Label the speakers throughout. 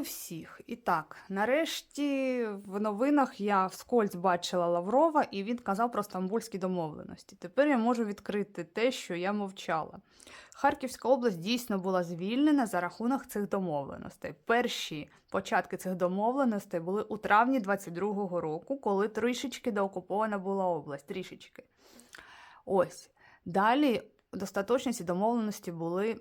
Speaker 1: всіх. І так, нарешті в новинах я вскользь бачила Лаврова, і він казав про стамбульські домовленості. Тепер я можу відкрити те, що я мовчала. Харківська область дійсно була звільнена за рахунок цих домовленостей. Перші початки цих домовленостей були у травні 22-го року, коли трішечки деокупована була область. Трішечки. Ось. Далі достаточні ці домовленості були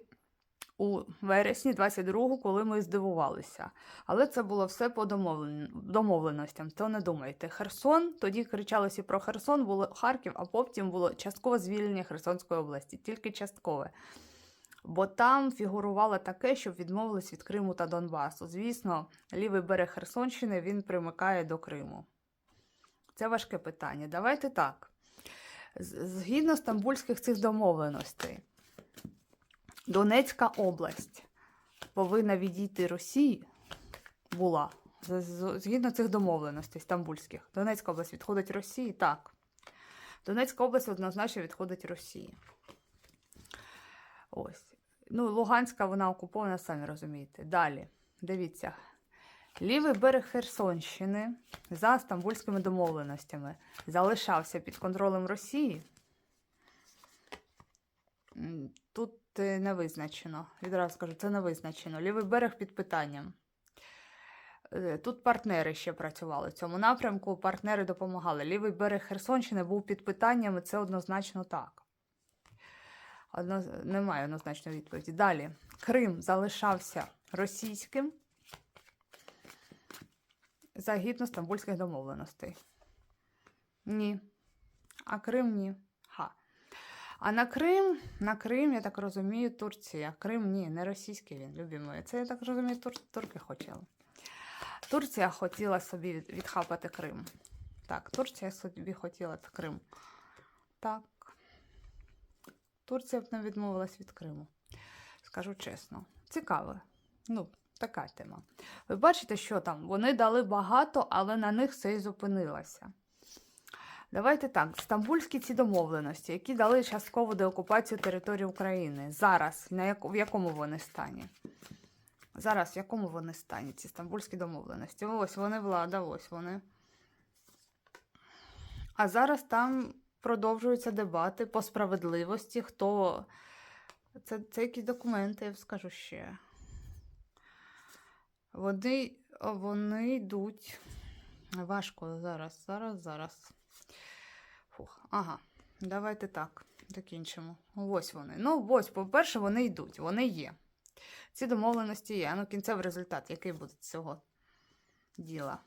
Speaker 1: у вересні 22-го, коли ми здивувалися. Але це було все по домовлен... домовленостям. То не думайте. Херсон, тоді кричалося про Херсон, було Харків, а потім було часткове звільнення Херсонської області, тільки часткове. Бо там фігурувало таке, щоб відмовились від Криму та Донбасу. Звісно, лівий берег Херсонщини він примикає до Криму. Це важке питання. Давайте так. Згідно стамбульських цих домовленостей, Донецька область повинна відійти Росії була згідно цих домовленостей стамбульських. Донецька область відходить Росії, так. Донецька область однозначно відходить Росії. Ось. Ну, Луганська, вона окупована, самі розумієте. Далі, дивіться. Лівий берег Херсонщини за стамбульськими домовленостями залишався під контролем Росії. Тут е, не визначено. Відразу скажу, це не визначено. Лівий берег під питанням. Е, Тут партнери ще працювали в цьому напрямку, партнери допомагали. Лівий берег Херсонщини був під питанням, і це однозначно так. Одно... Немає однозначної відповіді. Далі. Крим залишався російським загідно стамбульських домовленостей. Ні. А Крим ні. А на Крим, на Крим, я так розумію, Турція. Крим ні, не російський він, любі мої. Це я так розумію, тур... турки хотіли. Турція хотіла собі відхапати Крим. Так, Турція собі хотіла Крим. Так. Турція б не відмовилась від Криму. Скажу чесно. Цікаво. Ну, така тема. Ви бачите, що там? Вони дали багато, але на них все і зупинилося. Давайте так, стамбульські ці домовленості, які дали часткову деокупацію території України. Зараз на яку, в якому вони стані? Зараз в якому вони стані, ці стамбульські домовленості? Ось вони влада, ось вони. А зараз там продовжуються дебати по справедливості, хто. Це, це якісь документи, я скажу ще. Вони, вони йдуть. Важко зараз, зараз, зараз. Фух, ага, давайте так, закінчимо. Ось вони. Ну, ось, по-перше, вони йдуть, вони є. Ці домовленості є. Ну, кінцевий результат, який буде цього діла.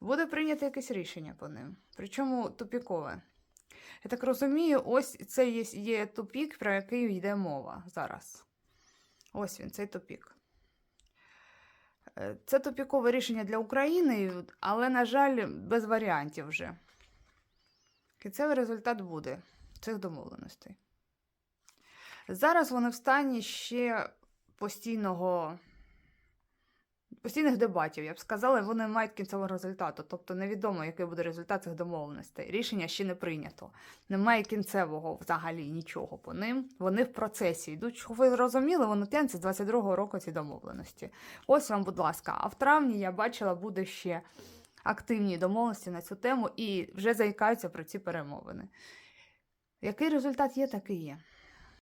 Speaker 1: Буде прийнято якесь рішення по ним. Причому тупікове. Я так розумію, ось це є, є тупік, про який йде мова зараз. Ось він, цей тупік. Е, Це тупікове рішення для України, але, на жаль, без варіантів вже. Кінцевий результат буде цих домовленостей. Зараз вони в стані ще постійного, постійних дебатів, я б сказала, вони мають кінцевого результату. Тобто невідомо, який буде результат цих домовленостей. Рішення ще не прийнято. Немає кінцевого взагалі нічого по ним. Вони в процесі йдуть. Що ви зрозуміли, воно тянеться з 22-го року ці домовленості. Ось вам, будь ласка. А в травні я бачила, буде ще активні домовленості на цю тему і вже заїкаються про ці перемовини. Який результат є, такий є.